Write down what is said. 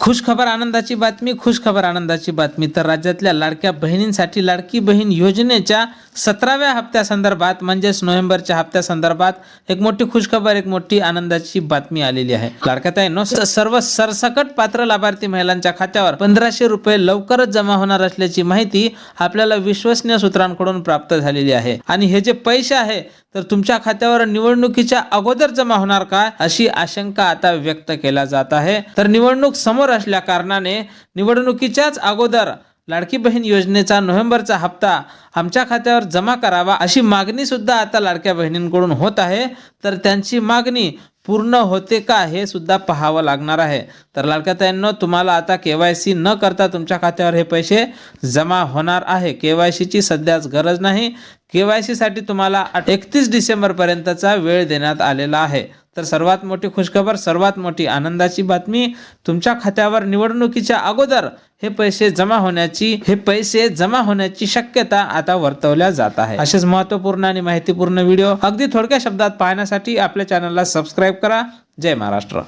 खुशखबर आनंदाची बातमी खुशखबर आनंदाची बातमी. तर राज्यातल्या लाडक्या बहिणींसाठी लाडकी बहीण योजनेच्या सतराव्या हप्त्यासंदर्भात म्हणजेच नोव्हेंबरच्या हप्त्यासंदर्भात एक मोठी खुशखबर एक मोठी आनंदाची बातमी आलेली आहे. लाडक्याताईंनो स- सर्व सरसकट पात्र लाभार्थी महिलांच्या खात्यावर पंधराशे रुपये लवकरच जमा होणार असल्याची माहिती आपल्याला विश्वसनीय सूत्रांकडून प्राप्त झालेली आहे. आणि हे जे पैसे आहे तर तुमच्या खात्यावर निवडणुकीच्या अगोदर जमा होणार का अशी आशंका आता व्यक्त केला जात आहे. तर निवडणूक समोर असल्या कारणाने निवडणुकीच्याच अगोदर लाडकी बहीण योजनेचा नोव्हेंबरचा हप्ता आमच्या खात्यावर जमा करावा अशी मागणी सुद्धा आता लाडक्या बहिणींकडून होत आहे. तर त्यांची मागणी पूर्ण होते का हे सुद्धा पाहावं लागणार आहे. तर लाडक्या ताईंनो तुम्हाला आता के वाय सी न करता तुमच्या खात्यावर हे पैसे जमा होणार आहे. के वाय सीची सध्याच गरज नाही. के वाय सीसाठी तुम्हाला एकतीस डिसेंबरपर्यंतचा वेळ देण्यात आलेला आहे. तर सर्वात मोठी खुशखबर सर्वात मोठी आनंदाची बातमी तुमच्या खात्यावर निवडणुकीच्या अगोदर हे पैसे जमा होण्याची हे पैसे जमा होण्याची शक्यता आता वर्तवल्या जात आहे. असेच महत्त्वपूर्ण आणि माहितीपूर्ण व्हिडिओ अगदी थोडक्या शब्दात पाहण्यासाठी आपल्या चॅनलला सबस्क्राईब करा. जय महाराष्ट्र.